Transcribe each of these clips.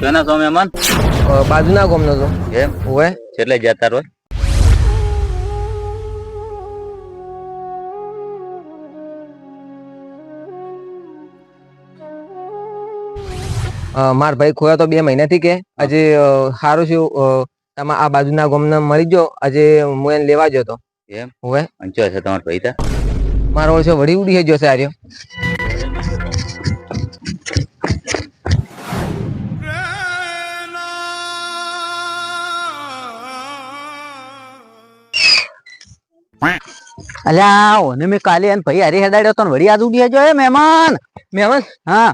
કેના છો મહેમાન બાજુના ગામનો તો એમ? હોય એટલે જતા રોય માર ભાઈ ખોયો તો બે મહિનાથી કે. આજે સારું છે. તમે આ બાજુના ગામને મળી ગયો. આજે હું એને લેવા જતો તો. એમ? હોય છે તમારો ભાઈ તા? મારો છે વળી ઉડી જશે આર્યો. અલ્યા ઓને મેં કાલે એને ભાઈ હારી હેડાડ્યો તો વળી આજ ઉડી જો એ મહેમાન. મહેમાન? હા.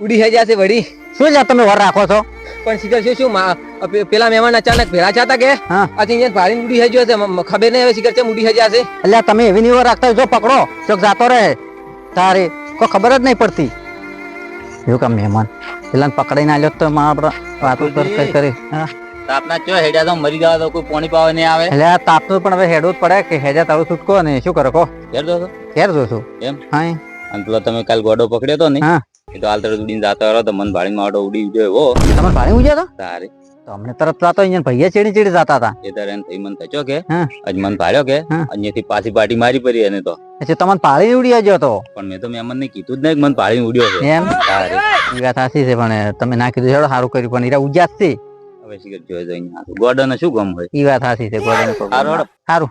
ઉડી હે જાશે વળી? શું છે તમે વર રાખો છો? પણ શિખર શું શું પેલા મહેમાન અચાનક ભેરા છે હતા કે? હા. આજે ભાડીને ઉડી હે છે ખબર નહીં હવે શિખર છે ઉડી હે જશે અલ્યા તમે એવી નહીં વર રાખતા જો પકડો ચોક જાતો રહે. તારે કોઈ ખબર જ નહીં પડતી. એવું કામ મહેમાન. પેલા પકડાઈને આલ્યો તો મારા વાતો કર કરી. હા. તાપના ચો હેડ્યા તો મરી જવા તો કોઈ પોણી પાવે નહીં આવે. એટલે આ તાપનું પણ હવે હેડવું જ પડે કે હેજા તારું છૂટકો ને શું કરો કહો? હેડ દો તો. દો છું એમ? હા અને પેલો તમે કાલ ગોડો પકડ્યો તો ને હા. એ તો હાલ તરત ઉડીને જતો રહ્યો તો મન ભાડી માં ઉડી ગયો એવો. તમે ભાડે ઉજ્યા તો? તારે. તો અમને તરત લાતો અહીંયા ભૈયા ચીડી ચીડી જતા હતા. એ તારે થઈ મન થયો કે. આજ મન ભાડ્યો કે? અહીંયાથી પાછી પાટી મારી પડી એને તો. પછી તમને પાળી ઉડી આવ્યો તો. પણ મેં તો મહેમાન ને કીધું જ નહીં મન પાળી ઉડ્યો છે. એમ? તારે. વાત સાચી છે પણ તમે ના કીધું હેડો સારું કર્યું. પણ એરા ઉજાસ છે. હવે સિગરેટ જોઈ જઈને ગોડો ને શું ગમ હોય? ઈ વાત સાચી છે ગોળાનો સારું. હારું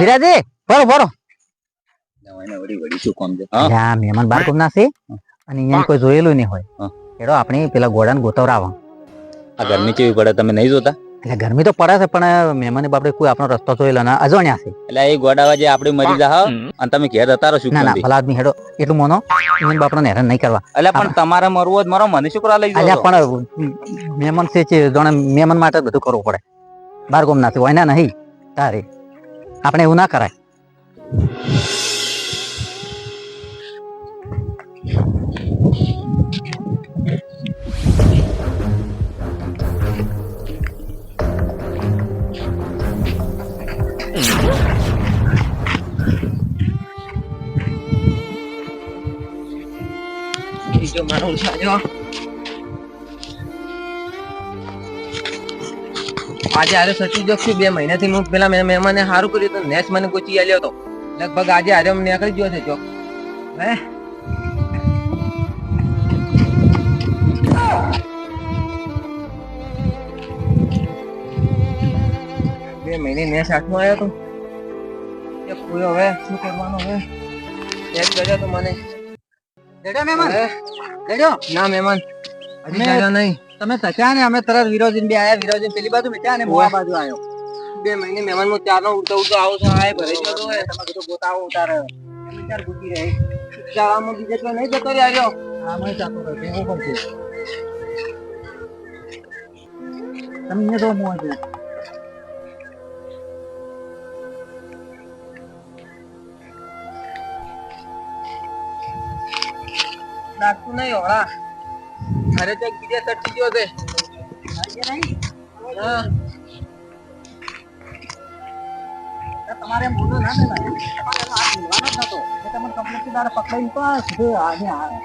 વિરાજી ફરો ફરો. મહેમાન બાર કોમ ના છે. અને અહીંયા કોઈ જોયેલું નહીં હોય. હેડો આપણે પેલા ગોળાને ગોતવરાવા. આ ગરમી કેવી પડે? તમે નહીં જોતા? એટલે ગરમી તો પડે છે પણ મહેમાન બાપડે કોઈ આપણો રસ્તો જોયેલો ના. અજોણ્યા છે એટલે એ ગોડાવા જે આપણે મરી જા અને તમે ઘેર હતા રહો ના ના ભલા આદમી હેડો. એટલું મોનો મહેમાન બાપડને હેરાન નહીં કરવા. એટલે પણ તમારે મરવો જ મરો મને શું કરવા લઈ જાય પણ મહેમાન છે છે જાણે મહેમાન માટે જ બધું કરવું પડે. બાર ગોમ ના હોય. ના નહીં. તારે. આપણે એવું ના કરાય. આજે આરે સચી જોશું બે મહિનાથી હું પેલા મેં મહેમાને સારું કર્યું તો નેક્સ્ટ મને ગોચી આવ્યો હતો. લગભગ આજે આરે અમને નીકળી ગયો છે ચોક હે? બે મહિને નેસ હાથમાં આવ્યો તો. એ કોઈ હવે શું કરવાનું હવે? નેસ કર્યો તો મને હે? લેડો ના મહેમાન. હજી મેં- નહીં. તમે સચ્યા ને? અમે તરત વિરોજીન બે આયા વિરોજીન પેલી બાજુ મેચ્યા ને હું આ બાજુ આવ્યો બે મહિને મહેમાન હું ચારનો ઉડતો ઉડતો આવો છો આય ભરે ગયો તો હે. તમે કીધું ગોતાવો ઉતારે. એમ વિચાર ગુજી રહે. ચારામાં બીજે તો નહીં જતો રહ્યો આમાં ચાતો રહે છે એવું પણ છે તમને તો મોં છે લાગતું નહીં હોળા. અરે તો બીજે સટી ગયો છે. તમારે મોઢું ના મેલાય. તમારે હાથ મિલવાનો જ નતો. એ તમને કંપનીથી તારે પકડાઈને તો આ આને આ-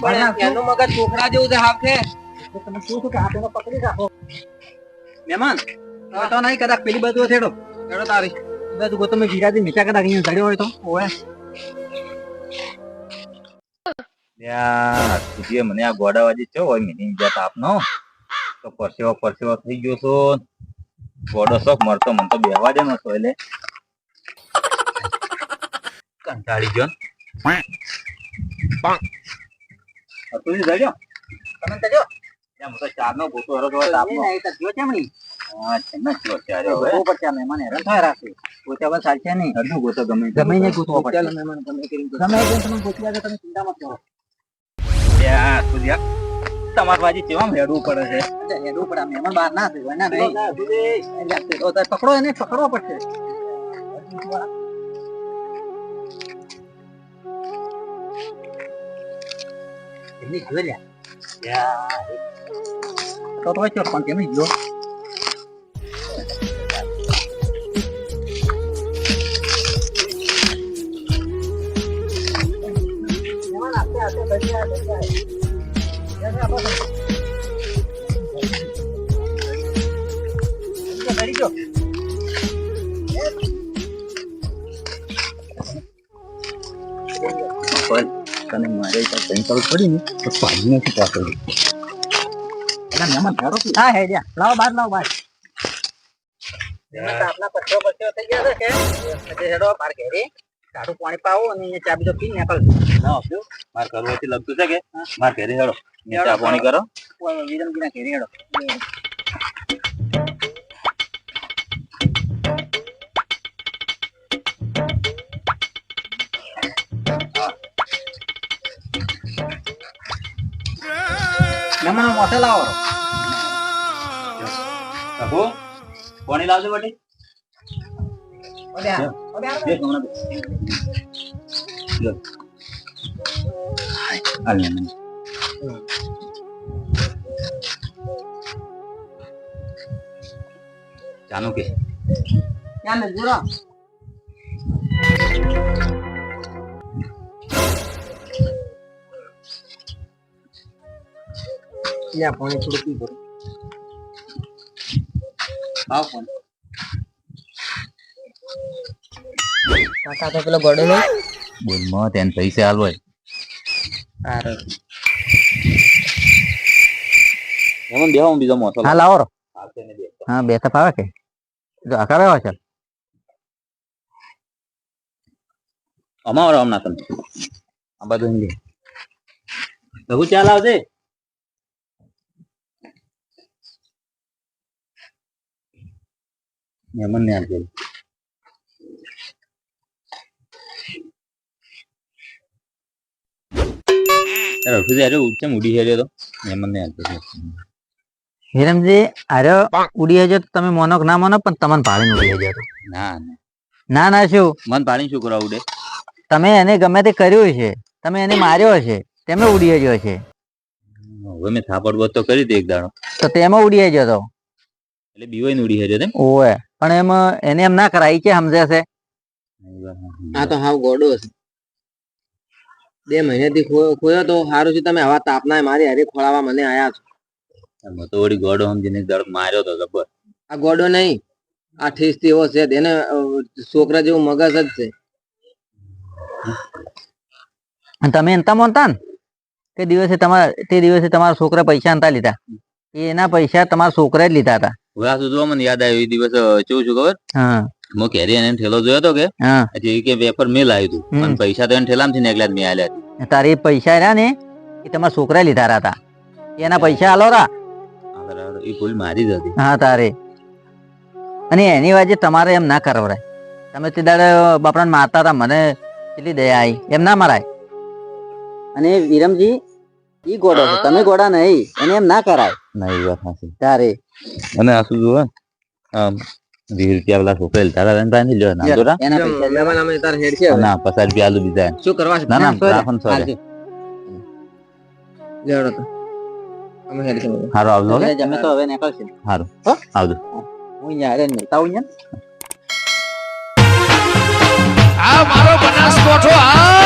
પણ નાખજો. મગજ છોકરા જેવું છે હાફ છે તો તમે શું છો કે હાથ એનો પકડી રાખો. મહેમાન તો નહીં કદાચ પેલી બધું થેડો. એનો તારી. એ બાજુ ગો તમે કદાચ અહીંયા હોય તો. ઓવે. તુજે મને આ ગોડાવાજી થયો હોય? મિની જાત આપનો. તો પરસેવો પરસેવો થઈ ગયો છો ગોડો શોખ મરતો મને તો બેહવા જ નતો એટલે. કંટાળી ગયો જજો. તમે ત્યાં હું તો ચારનો ગોતો હરો તો આપનો. હા ચારે હવે પડશે મહેમાન હેરાન થાય રાખે. નહીં. ગોતો ગમે ગમે મહેમાન તમે કરીને ગમે તમે ચિંતા મત કરો તમાર બાજી કેવા હેડવું પડે છે? હેડવું પડે મહેમાન બહાર ના થયું એના નહીં. પકડો એને પકડવો પડશે. તો તો પણ કેમ જો પણ મારે તો પૈસા પડી ને તો પાણી નથી પાછળ એટલે મહેમાન હેડો કે હા હે જ્યાં લાવો બહાર લાવો બહાર. થઈ ગયા છે કે? હેડો ઘેરી. સારું પાણી પાવો અને અહીંયા ચા બીજો પી નીકળ. ના આપ્યો માર કરવાથી લગતું છે કે? માર ઘરે હેડો. ચા પાણી કરો. વિરમજીના ઘેરી હેડો. મહેમાનો મોસે લાવો કાકુ પાણી લાવજો બટી ઓડ્યા ઓડ્યા બે હમણાં બે. લો. હાલ ને મને. ચાનું કે ક્યાં ને જુરો યા પાણી થોડું પી ભરો આવ પણ. કાકા તો પેલો ગોડો નહીં બોલમાં તેન પૈસા હાલ હોય. સારું એમાં બેહો હું બીજો મોસો હા લાવો ને હા બેઠા આવે કે. જો આકાર આવે છે અમારો હમણાં તમે. આ બધું હિન્દી લઘુ ચાલ આવજે. ને આવજે રફી જાય ઉચ્ચમ ઉડી હેર્યો તો? મહેમાન ને આવજે હિરમજી અરે ઉડી હજો તો તમે મોનો ના મોનો પણ તમને ભાડીને ઉડી હજો ના ના. ના શું? મન પાણી શું કરવા ઉડે. તમે એને ગમે તે કર્યું છે તમે એને માર્યો હશે તેમે ઉડી હજો છે હવે મેં થાપડ તો કરી દે એક દાડો. તો તેમાં ઉડી હજો તો. એટલે બીવાય ને ઉડી હેર્યો તેમ? ઓવે. પણ એમ એને એમ ના કરાય કે સમજે છે. આ તો હાવ ગોડો છે. બે મહિનાથી ખોયો ખોયો તો સારું છે તમે આવા તાપના મારી હારે ખોળાવા મને આયા છો. મેં તો વળી ગોડો સમજીને એક માર્યો તો જબર. આ ગોડો નહીં આ ઠીસથી એવો છે એને છોકરા જેવું મગજ જ છે. તમે એનતા મોનતા ને તે દિવસે તમારા તે દિવસે તમારા છોકરા પૈસા નતા લીધા. એના પૈસા તમારા છોકરા જ લીધા હતા. આ મને યાદ આવ્યું એ દિવસ કેવું છું ખબર? હા. હું કેરી એને ઠેલો જોયો હતો કે? પછી કે વેફર મેં લાવ્યું હતું. પણ પૈસા તો એને ઠેલામાંથી નીકળ્યા જ મેં આલ્યા. તારે પૈસા રહ્યા ને એ તમારા છોકરા લીધા હતા. એના પૈસા આલો રા. એ ભૂલ મારી જ હતી. હા તારે. અને એની વાજે તમારે એમ ના કરવરાય. તમે તે દાડે બાપડાને મારતા હતા મને કેટલી દયા આવી એમ ના મરાય. અને વિરમજી ઈ ગોડો છે. તમે ગોડા નહીં. એને એમ ના કરાય. નહીં વાત સાચી. તારે. અને આ શું જુઓ? આમ વીસ રૂપિયા પેલા છોકરા લીધા હતા એને લ્યો. ના જોરા એના પૈસા જ મહેમાન તાર હેડ છે ના પચાસ રૂપિયા આલુ બીજા. શું કરવા છે? ના ના ના, sorry. રાખો ને sorry. હાલજો. લેવડો તો. અમે હેડ છે બધા. આવજો. જમે તો હવે નીકળશે. હારું? આવજો. હું આ મારો બનાસકોઠો આ